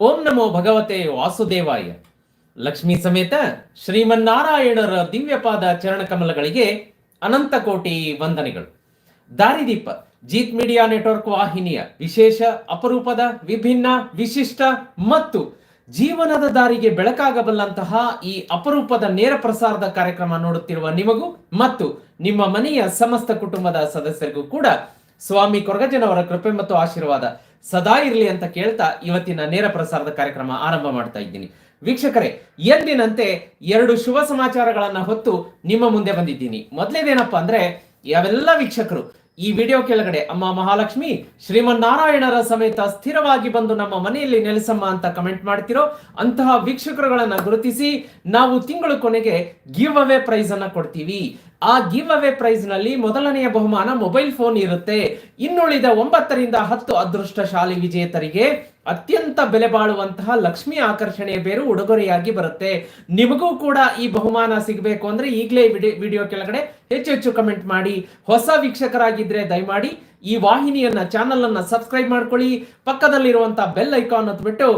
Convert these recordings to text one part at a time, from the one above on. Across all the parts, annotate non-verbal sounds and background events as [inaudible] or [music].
ಓಂ ನಮೋ ಭಗವತೆ ವಾಸುದೇವಾಯ. ಲಕ್ಷ್ಮೀ ಸಮೇತ ಶ್ರೀಮನ್ನಾರಾಯಣರ ದಿವ್ಯಪಾದ ಚರಣಕಮಲಗಳಿಗೆ ಅನಂತ ಕೋಟಿ ವಂದನೆಗಳು. ದಾರಿದೀಪ, ಜೀತ್ ಮೀಡಿಯಾ ನೆಟ್ವರ್ಕ್ ವಾಹಿನಿಯ ವಿಶೇಷ ಅಪರೂಪದ ವಿಭಿನ್ನ ವಿಶಿಷ್ಟ ಮತ್ತು ಜೀವನದ ದಾರಿಗೆ ಬೆಳಕಾಗಬಲ್ಲಂತಹ ಈ ಅಪರೂಪದ ನೇರ ಪ್ರಸಾರದ ಕಾರ್ಯಕ್ರಮ ನೋಡುತ್ತಿರುವ ನಿಮಗೂ ಮತ್ತು ನಿಮ್ಮ ಮನೆಯ ಸಮಸ್ತ ಕುಟುಂಬದ ಸದಸ್ಯರಿಗೂ ಕೂಡ ಸ್ವಾಮಿ ಕೊರಗಜನವರ ಕೃಪೆ ಮತ್ತು ಆಶೀರ್ವಾದ. ಸದಾ ಇರಲಿ ಅಂತ ಕೇಳ್ತಾ ಇವತ್ತಿನ ನೇರ ಪ್ರಸಾರದ ಕಾರ್ಯಕ್ರಮ ಆರಂಭ ಮಾಡ್ತಾ ಇದ್ದೀನಿ. ವೀಕ್ಷಕರೇ, ಎಂದಿನಂತೆ ಎರಡು ಶುಭ ಸಮಾಚಾರಗಳನ್ನ ಹೊತ್ತು ನಿಮ್ಮ ಮುಂದೆ ಬಂದಿದ್ದೀನಿ. ಮೊದಲೇದೇನಪ್ಪ ಅಂದ್ರೆ, ಯಾವೆಲ್ಲ ವೀಕ್ಷಕರು ಈ ವಿಡಿಯೋ ಕೆಳಗಡೆ, ಅಮ್ಮ ಮಹಾಲಕ್ಷ್ಮಿ, ಶ್ರೀಮನ್ನಾರಾಯಣರ ಸಮೇತ ಸ್ಥಿರವಾಗಿ ಬಂದು ನಮ್ಮ ಮನೆಯಲ್ಲಿ ನೆಲೆಸಮ್ಮ ಅಂತ ಕಮೆಂಟ್ ಮಾಡ್ತಿರೋ ಅಂತಹ ವೀಕ್ಷಕರುಗಳನ್ನ ಗುರುತಿಸಿ ನಾವು ತಿಂಗಳು ಕೊನೆಗೆ ಗಿವ್ ಅವೇ ಪ್ರೈಸ್ ಅನ್ನ ಕೊಡ್ತೀವಿ. ಆ ಗಿವ್ ಅವೇ ಪ್ರೈಸ್ನಲ್ಲಿ ಮೊದಲನೆಯ ಬಹುಮಾನ ಮೊಬೈಲ್ ಫೋನ್ ಇರುತ್ತೆ. ಇನ್ನುಳಿದ ಒಂಬತ್ತರಿಂದ ಹತ್ತು ಅದೃಷ್ಟಶಾಲಿ ವಿಜೇತರಿಗೆ ಅತ್ಯಂತ ಬೆಲೆ ಬಾಳುವಂತಹ ಲಕ್ಷ್ಮಿ ಆಕರ್ಷಣೆಯ ಬೇರು ಉಡುಗೊರೆಯಾಗಿ ಬರುತ್ತೆ. ನಿಮಗೂ ಕೂಡ ಈ ಬಹುಮಾನ ಸಿಗಬೇಕು ಅಂದ್ರೆ ಈಗಲೇ ವಿಡಿಯೋ ಕೆಳಗಡೆ ಹೆಚ್ಚು ಹೆಚ್ಚು ಕಮೆಂಟ್ ಮಾಡಿ. ಹೊಸ ವೀಕ್ಷಕರಾಗಿದ್ರೆ ದಯಮಾಡಿ ಈ ವಾಹಿನಿಯನ್ನ ಚಾನಲ್ ಅನ್ನ ಸಬ್ಸ್ಕ್ರೈಬ್ ಮಾಡ್ಕೊಳ್ಳಿ. ಪಕ್ಕದಲ್ಲಿರುವಂತಹ ಬೆಲ್ ಐಕಾನ್ ಹೊತ್ಬಿಟ್ಟು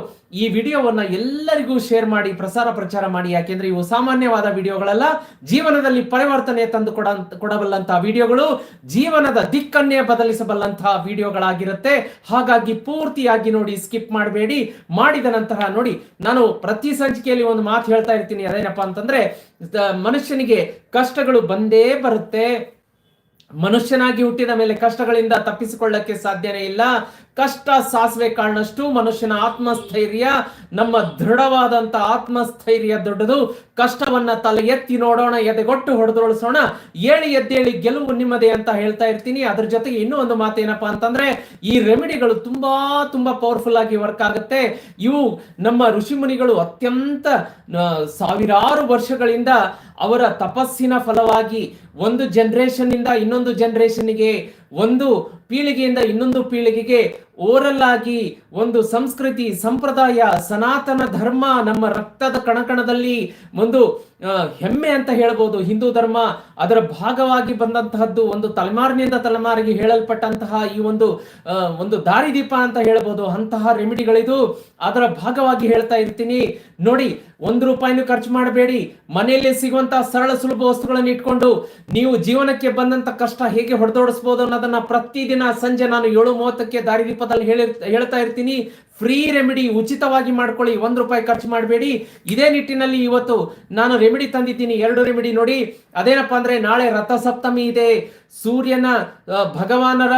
ಈ ವಿಡಿಯೋವನ್ನ ಎಲ್ಲರಿಗೂ ಶೇರ್ ಮಾಡಿ, ಪ್ರಸಾರ ಪ್ರಚಾರ ಮಾಡಿ. ಯಾಕೆಂದ್ರೆ ಇವು ಸಾಮಾನ್ಯವಾದ ವಿಡಿಯೋಗಳಲ್ಲ. ಜೀವನದಲ್ಲಿ ಪರಿವರ್ತನೆ ತಂದು ಕೊಡ ಕೊಡಬಲ್ಲಂತಹ ವಿಡಿಯೋಗಳು ಜೀವನದ ದಿಕ್ಕನ್ನೇ ಬದಲಿಸಬಲ್ಲಂತಹ ವಿಡಿಯೋಗಳಾಗಿರುತ್ತೆ. ಹಾಗಾಗಿ ಪೂರ್ತಿಯಾಗಿ ನೋಡಿ ಸ್ಕಿಪ್ ಮಾಡಬೇಡಿ. ಮಾಡಿದ ನಂತರ ನೋಡಿ, ನಾನು ಪ್ರತಿ ಸಂಚಿಕೆಯಲ್ಲಿ ಒಂದು ಮಾತು ಹೇಳ್ತಾ ಇರ್ತೀನಿ. ಅದೇನಪ್ಪ ಅಂತಂದ್ರೆ ಮನುಷ್ಯನಿಗೆ ಕಷ್ಟಗಳು ಬಂದೇ ಬರುತ್ತೆ. ಮನುಷ್ಯನಾಗಿ ಹುಟ್ಟಿದ ಮೇಲೆ ಕಷ್ಟಗಳಿಂದ ತಪ್ಪಿಸಿಕೊಳ್ಳಕ್ಕೆ ಸಾಧ್ಯನೇ ಇಲ್ಲ. ಕಷ್ಟ ಸಾಸಿವೆ ಕಾಣಷ್ಟು ಮನುಷ್ಯನ ಆತ್ಮಸ್ಥೈರ್ಯ, ನಮ್ಮ ದೃಢವಾದಂತ ಆತ್ಮಸ್ಥೈರ್ಯ ದೊಡ್ಡದು. ಕಷ್ಟವನ್ನ ತಲೆ ಎತ್ತಿ ನೋಡೋಣ, ಎದೆಗೊಟ್ಟು ಹೊಡೆದೊಳಿಸೋಣ ಏಳಿ ಎದ್ದೇಳಿ ಗೆಲುವು ನಿಮ್ಮದೇ ಅಂತ ಹೇಳ್ತಾ ಇರ್ತೀನಿ. ಅದ್ರ ಜೊತೆಗೆ ಇನ್ನೂ ಒಂದು ಮಾತೇನಪ್ಪಾ ಅಂತಂದ್ರೆ, ಈ ರೆಮಿಡಿಗಳು ತುಂಬಾ ತುಂಬಾ ಪವರ್ಫುಲ್ ಆಗಿ ವರ್ಕ್ ಆಗುತ್ತೆ. ಇವು ನಮ್ಮ ಋಷಿಮುನಿಗಳು ಅತ್ಯಂತ ಸಾವಿರಾರು ವರ್ಷಗಳಿಂದ ಅವರ ತಪಸ್ಸಿನ ಫಲವಾಗಿ ಒಂದು ಜನರೇಷನ್ ಇಂದ ಇನ್ನೊಂದು ಜನರೇಷನ್ಗೆ ಒಂದು ಪೀಳಿಗೆಯಿಂದ ಇನ್ನೊಂದು ಪೀಳಿಗೆಗೆ ಓರಲ್ ಆಗಿ ಒಂದು ಸಂಸ್ಕೃತಿ, ಸಂಪ್ರದಾಯ, ಸನಾತನ ಧರ್ಮ, ನಮ್ಮ ರಕ್ತದ ಕಣಕಣದಲ್ಲಿ ಒಂದು ಹೆಮ್ಮೆ ಅಂತ ಹೇಳ್ಬೋದು. ಹಿಂದೂ ಧರ್ಮ ಅದರ ಭಾಗವಾಗಿ ಬಂದಂತಹದ್ದು ಒಂದು ತಲೆಮಾರಿನಿಂದ ತಲೆಮಾರಿಗೆ ಹೇಳಲ್ಪಟ್ಟಂತಹ ಈ ಒಂದು ಒಂದು ದಾರಿದೀಪ ಅಂತ ಹೇಳ್ಬೋದು. ಅಂತಹ ರೆಮಿಡಿಗಳಿದು ಅದರ ಭಾಗವಾಗಿ ಹೇಳ್ತಾ ಇರ್ತೀನಿ. ನೋಡಿ, ಒಂದು ರೂಪಾಯಿನೂ ಖರ್ಚು ಮಾಡಬೇಡಿ. ಮನೆಯಲ್ಲೇ ಸಿಗುವಂತಹ ಸರಳ ಸುಲಭ ವಸ್ತುಗಳನ್ನು ಇಟ್ಕೊಂಡು ನೀವು ಜೀವನಕ್ಕೆ ಬಂದಂತ ಕಷ್ಟ ಹೇಗೆ ಹೊಡೆದೋಡಿಸಬಹುದು ಅನ್ನೋದನ್ನ ಪ್ರತಿದಿನ ಸಂಜೆ ನಾನು ಏಳು ಮೂವತ್ತಕ್ಕೆ ದಾರಿದೀಪದಲ್ಲಿ ಹೇಳಿ ಹೇಳ್ತಾ ಇರ್ತೀನಿ. ಫ್ರೀ ರೆಮಿಡಿ ಉಚಿತವಾಗಿ ಮಾಡ್ಕೊಳ್ಳಿ. ಒಂದು ರೂಪಾಯಿ ಖರ್ಚು ಮಾಡಬೇಡಿ. ಇದೇ ನಿಟ್ಟಿನಲ್ಲಿ ಇವತ್ತು ನಾನು ರೆಮಿಡಿ ತಂದಿದ್ದೀನಿ. ಎರಡು ರೆಮಿಡಿ ನೋಡಿ. ಅದೇನಪ್ಪ ಅಂದ್ರೆ ನಾಳೆ ರಥಸಪ್ತಮಿ ಇದೆ. ಸೂರ್ಯನ ಭಗವಾನರ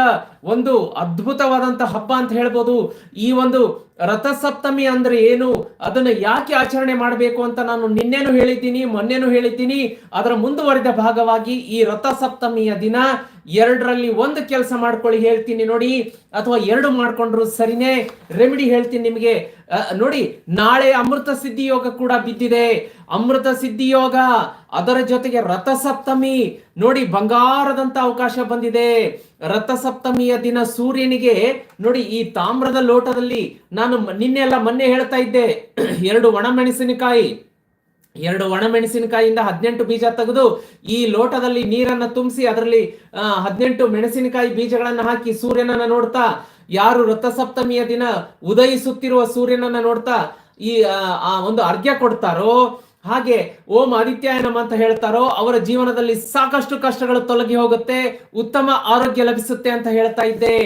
ಒಂದು ಅದ್ಭುತವಾದಂತ ಹಬ್ಬ ಅಂತ ಹೇಳ್ಬೋದು. ಈ ಒಂದು ರಥಸಪ್ತಮಿ ಅಂದ್ರೆ ಏನು? ಅದನ್ನ ಯಾಕೆ ಆಚರಣೆ ಮಾಡಬೇಕು ಅಂತ ನಾನು ನಿನ್ನೆನೂ ಹೇಳಿದ್ದೀನಿ, ಮೊನ್ನೆನೂ ಹೇಳಿದ್ದೀನಿ. ಅದರ ಮುಂದುವರಿದ ಭಾಗವಾಗಿ ಈ ರಥಸಪ್ತಮಿಯ ದಿನ ಎರಡರಲ್ಲಿ ಒಂದು ಕೆಲಸ ಮಾಡ್ಕೊಳ್ಳಿ ಹೇಳ್ತೀನಿ ನೋಡಿ. ಅಥವಾ ಎರಡು ಮಾಡ್ಕೊಂಡ್ರು ಸರಿನೇ. ರೆಮಿಡಿ ಹೇಳ್ತೀನಿ ನಿಮಗೆ. ನೋಡಿ, ನಾಳೆ ಅಮೃತ ಸಿದ್ಧಿ ಯೋಗ ಕೂಡ ಬಿದ್ದಿದೆ. ಅಮೃತ ಸಿದ್ಧಿ ಯೋಗ, ಅದರ ಜೊತೆಗೆ ರಥಸಪ್ತಮಿ. ನೋಡಿ, ಬಂಗಾರದಂತ ಅವಕಾಶ ಬಂದಿದೆ. ರಥಸಪ್ತಮಿಯ ದಿನ ಸೂರ್ಯನಿಗೆ, ನೋಡಿ, ಈ ತಾಮ್ರದ ಲೋಟದಲ್ಲಿ ನಾನು ನಿನ್ನೆಲ್ಲಾ ಮೊನ್ನೆ ಹೇಳ್ತಾ ಇದ್ದೆ. [clears throat] ಎರಡು ಒಣಮೆಣಸಿನಕಾಯಿ ಎರಡು ಒಣಮೆಣಸಿನಕಾಯಿಯಿಂದ ಹದಿನೆಂಟು ಬೀಜ ತೆಗೆದು ಈ ಲೋಟದಲ್ಲಿ ನೀರನ್ನ ತುಂಬಿಸಿ ಅದರಲ್ಲಿ ಹದಿನೆಂಟು ಮೆಣಸಿನಕಾಯಿ ಬೀಜಗಳನ್ನ ಹಾಕಿ ಸೂರ್ಯನನ್ನ ನೋಡ್ತಾ, ಯಾರು ರಥಸಪ್ತಮಿಯ ದಿನ ಉದಯಿಸುತ್ತಿರುವ ಸೂರ್ಯನನ್ನ ನೋಡ್ತಾ ಈ ಒಂದು ಅರ್ಘ್ಯ ಕೊಡ್ತಾರೋ ಹಾಗೆ ಓಂ ಆದಿತ್ಯಾಯ ನಮ ಅಂತ ಹೇಳ್ತಾರೋ ಅವರ ಜೀವನದಲ್ಲಿ ಸಾಕಷ್ಟು ಕಷ್ಟಗಳು ತೊಲಗಿ ಹೋಗುತ್ತೆ, ಉತ್ತಮ ಆರೋಗ್ಯ ಲಭಿಸುತ್ತೆ ಅಂತ ಹೇಳ್ತಾ ಇದ್ದೆ.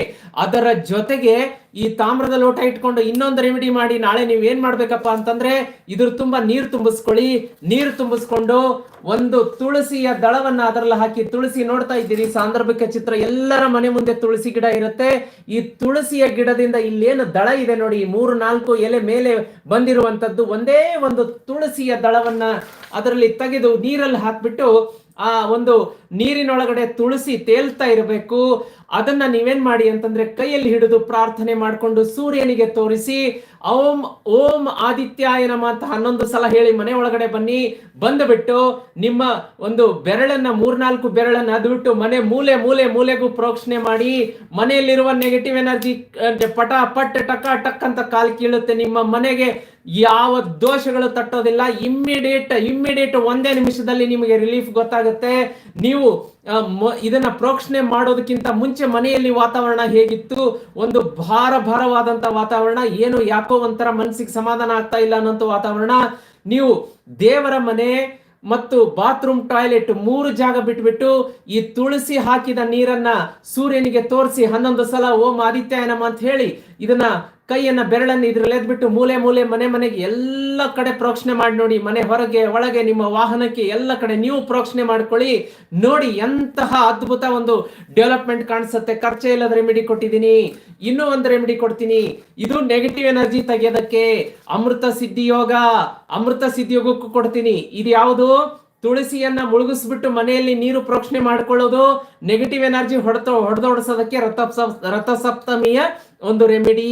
ಅದರ ಜೊತೆಗೆ ಈ ತಾಮ್ರದ ಲೋಟ ಇಟ್ಕೊಂಡು ಇನ್ನೊಂದು ರೆಮಿಡಿ ಮಾಡಿ ನಾಳೆ ನೀವು ಏನ್ ಮಾಡ್ಬೇಕಪ್ಪ ಅಂತಂದ್ರೆ ಇದ್ರ ತುಂಬಾ ನೀರು ತುಂಬಿಸ್ಕೊಳ್ಳಿ. ನೀರು ತುಂಬಿಸ್ಕೊಂಡು ಒಂದು ತುಳಸಿಯ ದಳವನ್ನ ಅದರಲ್ಲಿ ಹಾಕಿ ತುಳಸಿ ನೋಡ್ತಾ ಇದ್ದೀರಿ, ಸಾಂದರ್ಭಿಕ ಚಿತ್ರ ಎಲ್ಲರ ಮನೆ ಮುಂದೆ ತುಳಸಿ ಗಿಡ ಇರುತ್ತೆ. ಈ ತುಳಸಿಯ ಗಿಡದಿಂದ ಇಲ್ಲೇನು ದಳ ಇದೆ ನೋಡಿ, ಮೂರು ನಾಲ್ಕು ಎಲೆ ಮೇಲೆ ಬಂದಿರುವಂತದ್ದು ಒಂದೇ ಒಂದು ತುಳಸಿಯ ದಳವನ್ನ ಅದರಲ್ಲಿ ತೆಗೆದು ನೀರಲ್ಲಿ ಹಾಕ್ಬಿಟ್ಟು ಆ ಒಂದು ನೀರಿನೊಳಗಡೆ ತುಳಸಿ ತೇಲ್ತಾ ಇರಬೇಕು. ಅದನ್ನ ನೀವೇನ್ ಮಾಡಿ ಅಂತಂದ್ರೆ ಕೈಯಲ್ಲಿ ಹಿಡಿದು ಪ್ರಾರ್ಥನೆ ಮಾಡಿಕೊಂಡು ಸೂರ್ಯನಿಗೆ ತೋರಿಸಿ ಓಂ ಓಂ ಆದಿತ್ಯಾಯ ನಮ ಅಂತ ಹನ್ನೊಂದು ಸಲ ಹೇಳಿ ಮನೆ ಒಳಗಡೆ ಬನ್ನಿ. ಬಂದುಬಿಟ್ಟು ನಿಮ್ಮ ಒಂದು ಬೆರಳನ್ನ, ಮೂರ್ನಾಲ್ಕು ಬೆರಳನ್ನ ಅದ್ಬಿಟ್ಟು ಮನೆ ಮೂಲೆ ಮೂಲೆ, ಮೂಲೆಗೂ ಪ್ರೋಕ್ಷಣೆ ಮಾಡಿ, ಮನೆಯಲ್ಲಿರುವ ನೆಗೆಟಿವ್ ಎನರ್ಜಿ ಪಟ ಪಟ್ ಟಕ, ಟಕ್ ಅಂತ ಕಾಲ್ ಕೀಳುತ್ತೆ. ನಿಮ್ಮ ಮನೆಗೆ ಯಾವ ದೋಷಗಳು ತಟ್ಟೋದಿಲ್ಲ. ಇಮ್ಮಿಡಿಯೇಟ್ ಇಮ್ಮಿಡಿಯೇಟ್ ಒಂದೇ ನಿಮಿಷದಲ್ಲಿ ನಿಮಗೆ ರಿಲೀಫ್ ಗೊತ್ತಾಗುತ್ತೆ. ನೀವು ಇದನ್ನ ಪ್ರೋಕ್ಷಣೆ ಮಾಡೋದಕ್ಕಿಂತ ಮುಂಚೆ ಮನೆಯಲ್ಲಿ ವಾತಾವರಣ ಹೇಗಿತ್ತು? ಒಂದು ಭಾರ ಭಾರವಾದಂತ ವಾತಾವರಣ, ಏನು ಯಾಕೋ ಒಂಥರ ಮನಸ್ಸಿಗೆ ಸಮಾಧಾನ ಆಗ್ತಾ ಇಲ್ಲ ಅನ್ನೋಂಥ ವಾತಾವರಣ. ನೀವು ದೇವರ ಮನೆ ಮತ್ತು ಬಾತ್ರೂಮ್, ಟಾಯ್ಲೆಟ್ ಮೂರು ಜಾಗ ಬಿಟ್ಬಿಟ್ಟು ಈ ತುಳಸಿ ಹಾಕಿದ ನೀರನ್ನ ಸೂರ್ಯನಿಗೆ ತೋರಿಸಿ ಹನ್ನೊಂದು ಸಲ ಓಂ ಆದಿತ್ಯಾಯನಮ ಅಂತ ಹೇಳಿ ಇದನ್ನ ಕೈಯನ್ನ ಬೆರಳನ್ನ ಇದ್ರಲ್ಲಿ ಎದ್ಬಿಟ್ಟು ಮೂಲೆ ಮೂಲೆ ಮನೆ ಮನೆಗೆ ಎಲ್ಲ ಕಡೆ ಪ್ರೋಕ್ಷಣೆ ಮಾಡಿ ನೋಡಿ, ಮನೆ ಹೊರಗೆ, ಒಳಗೆ, ನಿಮ್ಮ ವಾಹನಕ್ಕೆ ಎಲ್ಲ ಕಡೆ ನೀವು ಪ್ರೋಕ್ಷಣೆ ಮಾಡ್ಕೊಳ್ಳಿ. ನೋಡಿ ಎಂತಹ ಅದ್ಭುತ ಒಂದು ಡೆವಲಪ್ಮೆಂಟ್ ಕಾಣಿಸುತ್ತೆ. ಖರ್ಚೆ ಇಲ್ಲದ ರೆಮಿಡಿ ಕೊಟ್ಟಿದ್ದೀನಿ. ಇನ್ನೂ ಒಂದು ರೆಮಿಡಿ ಕೊಡ್ತೀನಿ. ಇದು ನೆಗೆಟಿವ್ ಎನರ್ಜಿ ತೆಗೆಯೋದಕ್ಕೆ ಅಮೃತ ಸಿದ್ಧಿ ಯೋಗ. ಅಮೃತ ಸಿದ್ಧಿ ಯೋಗಕ್ಕೂ ಕೊಡ್ತೀನಿ. ಇದು ಯಾವುದು? ತುಳಸಿಯನ್ನ ಮುಳುಗಿಸ್ಬಿಟ್ಟು ಮನೆಯಲ್ಲಿ ನೀರು ಪ್ರೋಕ್ಷಣೆ ಮಾಡ್ಕೊಳ್ಳೋದು. ನೆಗೆಟಿವ್ ಎನರ್ಜಿ ಹೊಡೆತ ಹೊಡೆದೋಡಿಸೋದಕ್ಕೆ ರಥ ರಥಸಪ್ತಮಿಯ ಒಂದು ರೆಮಿಡಿ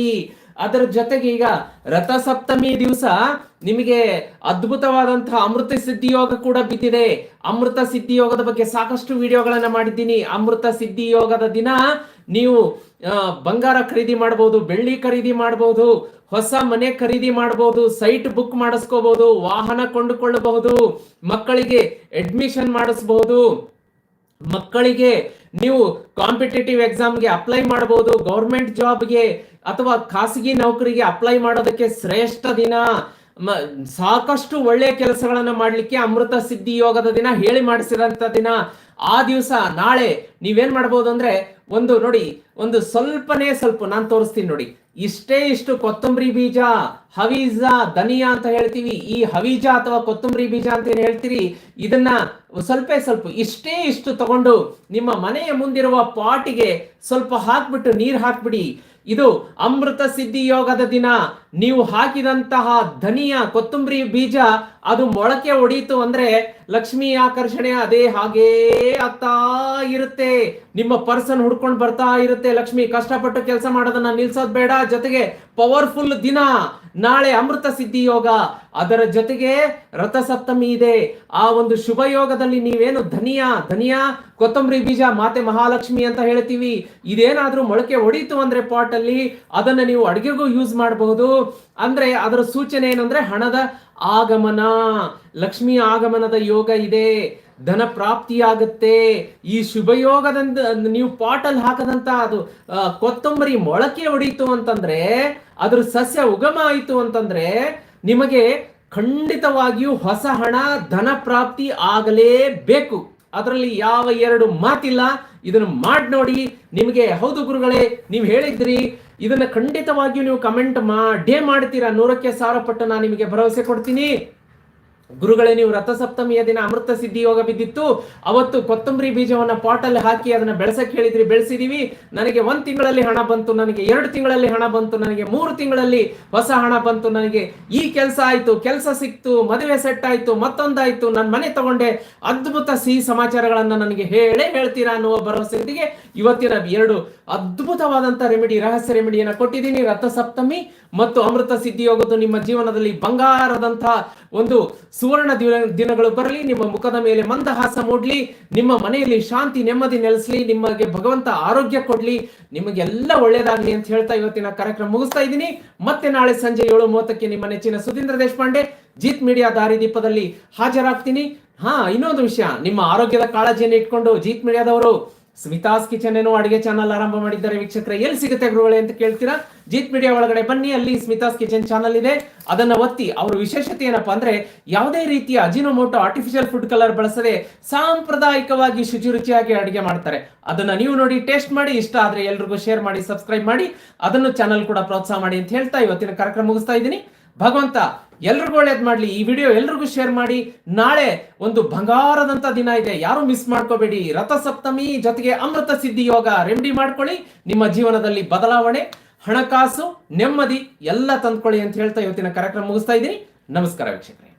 ಅದರ ಜೊತೆಗೆ ಈಗ ರಥಸಪ್ತಮಿ ದಿವಸ ನಿಮಗೆ ಅದ್ಭುತವಾದಂತಹ ಅಮೃತ ಸಿದ್ಧಿ ಯೋಗ ಕೂಡ ಬಿದ್ದಿದೆ. ಅಮೃತ ಸಿದ್ಧಿ ಯೋಗದ ಬಗ್ಗೆ ಸಾಕಷ್ಟು ವಿಡಿಯೋಗಳನ್ನ ಮಾಡಿದ್ದೀನಿ. ಅಮೃತ ಸಿದ್ಧಿ ಯೋಗದ ದಿನ ನೀವು ಬಂಗಾರ ಖರೀದಿ ಮಾಡಬಹುದು ಬೆಳ್ಳಿ ಖರೀದಿ ಮಾಡಬಹುದು ಹೊಸ ಮನೆ ಖರೀದಿ ಮಾಡಬಹುದು ಸೈಟ್ ಬುಕ್ ಮಾಡಿಸ್ಕೋಬಹುದು ವಾಹನ ಕೊಂಡುಕೊಳ್ಳಬಹುದು, ಮಕ್ಕಳಿಗೆ ಅಡ್ಮಿಷನ್ ಮಾಡಿಸಬಹುದು ಮಕ್ಕಳಿಗೆ ನೀವು ಕಾಂಪಿಟೇಟಿವ್ ಎಕ್ಸಾಮ್ಗೆ ಅಪ್ಲೈ ಮಾಡಬಹುದು ಗೌರ್ಮೆಂಟ್ ಜಾಬ್ಗೆ ಅಥವಾ ಖಾಸಗಿ ನೌಕರಿಗೆ ಅಪ್ಲೈ ಮಾಡೋದಕ್ಕೆ ಶ್ರೇಷ್ಠ ದಿನ? ಸಾಕಷ್ಟು ಒಳ್ಳೆಯ ಕೆಲಸಗಳನ್ನ ಮಾಡಲಿಕ್ಕೆ ಅಮೃತ ಸಿದ್ಧಿ ಯೋಗದ ದಿನ, ಹೇಳಿ ಮಾಡಿಸಿದಂತ ದಿನ. ಆ ದಿವಸ, ನಾಳೆ ನೀವೇನ್ ಮಾಡ್ಬೋದು ಅಂದ್ರೆ, ಒಂದು ನೋಡಿ, ಒಂದು ಸ್ವಲ್ಪನೇ ಸ್ವಲ್ಪ, ನಾನು ತೋರಿಸ್ತೀನಿ ನೋಡಿ. ಇಷ್ಟೇ ಇಷ್ಟು ಕೊತ್ತಂಬರಿ ಬೀಜ, ಹವೀಜ, ಧನಿಯಾ ಅಂತ ಹೇಳ್ತೀವಿ. ಈ ಹವೀಜ ಅಥವಾ ಕೊತ್ತಂಬರಿ ಬೀಜ ಅಂತ ಏನು ಹೇಳ್ತೀರಿ? ಇದನ್ನ ಸ್ವಲ್ಪ ಸ್ವಲ್ಪ, ಇಷ್ಟೇ ಇಷ್ಟು ತಗೊಂಡು ನಿಮ್ಮ ಮನೆಯ ಮುಂದಿರುವ ಪಾಟಿಗೆ ಸ್ವಲ್ಪ ಹಾಕ್ಬಿಟ್ಟು ನೀರು ಹಾಕ್ಬಿಡಿ. ಇದು ಅಮೃತ ಸಿದ್ಧಿ ಯೋಗದ ದಿನ. ನೀವು ಹಾಕಿದಂತಹ ಧನಿಯ ಕೊತ್ತಂಬರಿ ಬೀಜ ಅದು ಮೊಳಕೆ ಹೊಡೀತು ಅಂದ್ರೆ ಲಕ್ಷ್ಮಿ ಆಕರ್ಷಣೆ ಅದೇ ಹಾಗೇ ಆಗ್ತಾ ಇರುತ್ತೆ. ನಿಮ್ಮ ಪರ್ಸನ್ ಹುಡ್ಕೊಂಡು ಬರ್ತಾ ಇರುತ್ತೆ. ಲಕ್ಷ್ಮಿ ಕಷ್ಟಪಟ್ಟು ಕೆಲಸ ಮಾಡೋದನ್ನ ನಿಲ್ಸೋದ್ ಬೇಡ. ಜೊತೆಗೆ ಪವರ್ಫುಲ್ ದಿನ. ನಾಳೆ ಅಮೃತ ಸಿದ್ಧಿ ಯೋಗ. ಅದರ ಜೊತೆಗೆ ರಥಸಪ್ತಮಿ ಇದೆ. ಆ ಒಂದು ಶುಭ ಯೋಗದಲ್ಲಿ ನೀವೇನು ಧನಿಯಾ? ಧನಿಯಾ? ಕೊತ್ತಂಬರಿ ಬೀಜ, ಮಾತೆ ಮಹಾಲಕ್ಷ್ಮಿ ಅಂತ ಹೇಳ್ತೀವಿ. ಇದೇನಾದ್ರೂ ಮೊಳಕೆ ಹೊಡೀತು ಅಂದ್ರೆ ಪಾಟ್ ಅಲ್ಲಿ ಅದನ್ನ ನೀವು ಅಡಿಗೆಗೂ ಯೂಸ್ ಮಾಡಬಹುದು. ಅಂದ್ರೆ ಅದರ ಸೂಚನೆ ಏನಂದ್ರೆ ಹಣದ ಆಗಮನ. ಲಕ್ಷ್ಮಿ ಆಗಮನದ ಯೋಗ ಇದೆ. ಧನ ಪ್ರಾಪ್ತಿಯಾಗುತ್ತೆ. ಈ ಶುಭ ಯೋಗದಂದ ನೀವು ಪಾಟಲ್ಲಿ ಹಾಕದಂತ ಅದು ಕೊತ್ತಂಬರಿ ಮೊಳಕೆ ಹೊಡೀತು ಅಂತಂದ್ರೆ, ಅದ್ರ ಸಸ್ಯ ಉಗಮ ಆಯಿತು ಅಂತಂದ್ರೆ, ನಿಮಗೆ ಖಂಡಿತವಾಗಿಯೂ ಹೊಸ ಹಣ, ಧನ ಪ್ರಾಪ್ತಿ ಆಗಲೇಬೇಕು. ಅದರಲ್ಲಿ ಯಾವ ಎರಡು ಮಾತಿಲ್ಲ. ಇದನ್ನು ಮಾಡಿ ನೋಡಿ. ನಿಮಗೆ, ಹೌದು ಗುರುಗಳೇ, ನೀವು ಹೇಳಿದ್ರಿ. ಇದನ್ನು ಖಂಡಿತವಾಗಿಯೂ ನೀವು ಕಮೆಂಟ್ ಮಾಡೇ ಮಾಡ್ತೀರಾ. ನೂರಕ್ಕೆ ಸಾವಿರ ಪಟ್ಟು ನಾನು ನಿಮಗೆ ಭರವಸೆ ಕೊಡ್ತೀನಿ. ಗುರುಗಳೇ, ನೀವು ರಥಸಪ್ತಮಿಯ ದಿನ ಅಮೃತ ಸಿದ್ಧಿ ಯೋಗ ಬಿದ್ದಿತ್ತು. ಅವತ್ತು ಕೊತ್ತಂಬರಿ ಬೀಜವನ್ನ ಪಾಟಲ್ಲಿ ಹಾಕಿ ಅದನ್ನ ಬೆಳೆಸಕ್ ಹೇಳಿದ್ರಿ, ಬೆಳೆಸಿದೀವಿ. ನನಗೆ ಒಂದ್ ತಿಂಗಳಲ್ಲಿ ಹಣ ಬಂತು, ನನಗೆ ಎರಡು ತಿಂಗಳಲ್ಲಿ ಹಣ ಬಂತು, ನನಗೆ ಮೂರು ತಿಂಗಳಲ್ಲಿ ಹೊಸ ಹಣ ಬಂತು, ನನಗೆ ಈ ಕೆಲಸ ಆಯ್ತು, ಕೆಲಸ ಸಿಕ್ತು, ಮದುವೆ ಸೆಟ್ ಆಯ್ತು, ಮತ್ತೊಂದಾಯ್ತು ನನ್ನ ಮನೆ ತಗೊಂಡೆ. ಅದ್ಭುತ ಸಿಹಿ ಸಮಾಚಾರಗಳನ್ನ ನನಗೆ ಹೇಳೇ ಹೇಳ್ತೀರಾ ಅನ್ನುವ ಭರವಸೆಯೊಂದಿಗೆ ಇವತ್ತಿನ ಎರಡು ಅದ್ಭುತವಾದಂತ ರೆಮಿಡಿ ರಹಸ್ಯ ರೆಮಿಡಿಯನ್ನ ಕೊಟ್ಟಿದ್ದೀನಿ. ರಥಸಪ್ತಮಿ ಮತ್ತು ಅಮೃತ ಸಿದ್ಧಿ ಯೋಗದ್ದು ನಿಮ್ಮ ಜೀವನದಲ್ಲಿ ಬಂಗಾರದಂತಹ ಒಂದು ಸುವರ್ಣ ದಿನ- ದಿನಗಳು ಬರಲಿ, ನಿಮ್ಮ ಮುಖದ ಮೇಲೆ ಮಂದಹಾಸ ಮೂಡ್ಲಿ, ನಿಮ್ಮ ಮನೆಯಲ್ಲಿ ಶಾಂತಿ ನೆಮ್ಮದಿ ನೆಲೆಸಲಿ, ನಿಮಗೆ ಭಗವಂತ ಆರೋಗ್ಯ ಕೊಡ್ಲಿ, ನಿಮಗೆಲ್ಲ ಒಳ್ಳೇದಾಗ್ಲಿ ಅಂತ ಹೇಳ್ತಾ ಇವತ್ತಿನ ಕಾರ್ಯಕ್ರಮ ಮುಗಿಸ್ತಾ ಇದ್ದೀನಿ. ಮತ್ತೆ ನಾಳೆ ಸಂಜೆ ಏಳು ಮೂವತ್ತಕ್ಕೆ ನಿಮ್ಮ ನೆಚ್ಚಿನ ಸುಧೀಂದ್ರ ದೇಶಪಾಂಡೆ, ಜೀತ್ ಮೀಡಿಯಾ ದಾರಿದೀಪದಲ್ಲಿ ಹಾಜರಾಗ್ತೀನಿ. ಹಾ, ಇನ್ನೊಂದು ವಿಷಯ, ನಿಮ್ಮ ಆರೋಗ್ಯದ ಕಾಳಜಿಯನ್ನು ಇಟ್ಕೊಂಡು ಜೀತ್ ಮೀಡಿಯಾದವರು ಸ್ಮಿತಾಸ್ ಕಿಚನ್ ಏನೋ ಅಡುಗೆ ಚಾನಲ್ ಆರಂಭ ಮಾಡಿದ್ದಾರೆ ವೀಕ್ಷಕರೇ. ಎಲ್ಲಿ ಸಿಗುತ್ತೆ ಗುರುಗಳೇ ಅಂತ ಕೇಳ್ತೀರಾ? ಜೀತ್ ಮೀಡಿಯಾ ಒಳಗಡೆ ಬನ್ನಿ, ಅಲ್ಲಿ ಸ್ಮಿತಾಸ್ ಕಿಚನ್ ಚಾನಲ್ ಇದೆ. ಅದನ್ನ ಒತ್ತಿ, ಅವ್ರ ವಿಶೇಷತೆ ಏನಪ್ಪಾ ಅಂದ್ರೆ ಯಾವುದೇ ರೀತಿಯ ಅಜಿನೋಮೋಟೋ ಆರ್ಟಿಫಿಷಿಯಲ್ ಫುಡ್ ಕಲರ್ ಬಳಸದೆ ಸಾಂಪ್ರದಾಯಿಕವಾಗಿ ಶುಚಿರುಚಿಯಾಗಿ ಅಡುಗೆ ಮಾಡ್ತಾರೆ. ಅದನ್ನ ನೀವು ನೋಡಿ ಟೇಸ್ಟ್ ಮಾಡಿ, ಇಷ್ಟ ಆದ್ರೆ ಎಲ್ರಿಗೂ ಶೇರ್ ಮಾಡಿ ಸಬ್ಸ್ಕ್ರೈಬ್ ಮಾಡಿ. ಅದನ್ನು ಚಾನಲ್ ಕೂಡ ಪ್ರೋತ್ಸಾಹ ಮಾಡಿ ಅಂತ ಹೇಳ್ತಾ ಇವತ್ತಿನ ಕಾರ್ಯಕ್ರಮ ಮುಗಿಸ್ತಾ ಇದ್ದೀನಿ. ಭಗವಂತ, ಎಲ್ರಿಗೂ ಒಳ್ಳೇದ್ ಮಾಡ್ಲಿ. ಈ ವಿಡಿಯೋ ಎಲ್ರಿಗೂ ಶೇರ್ ಮಾಡಿ. ನಾಳೆ ಒಂದು ಬಂಗಾರದಂತ ದಿನ ಇದೆ. ಯಾರು ಮಿಸ್ ಮಾಡ್ಕೋಬೇಡಿ. ರಥಸಪ್ತಮಿ ಜೊತೆಗೆ ಅಮೃತ ಸಿದ್ಧಿ ಯೋಗ ರೆಮಿಡಿ ಮಾಡ್ಕೊಳ್ಳಿ. ನಿಮ್ಮ ಜೀವನದಲ್ಲಿ ಬದಲಾವಣೆ, ಹಣಕಾಸು, ನೆಮ್ಮದಿ ಎಲ್ಲ ತಂದ್ಕೊಳ್ಳಿ ಅಂತ ಹೇಳ್ತಾ ಇವತ್ತಿನ ಕಾರ್ಯಕ್ರಮ ಮುಗಿಸ್ತಾ ಇದ್ದೀನಿ. ನಮಸ್ಕಾರ ವೀಕ್ಷಕರೇ.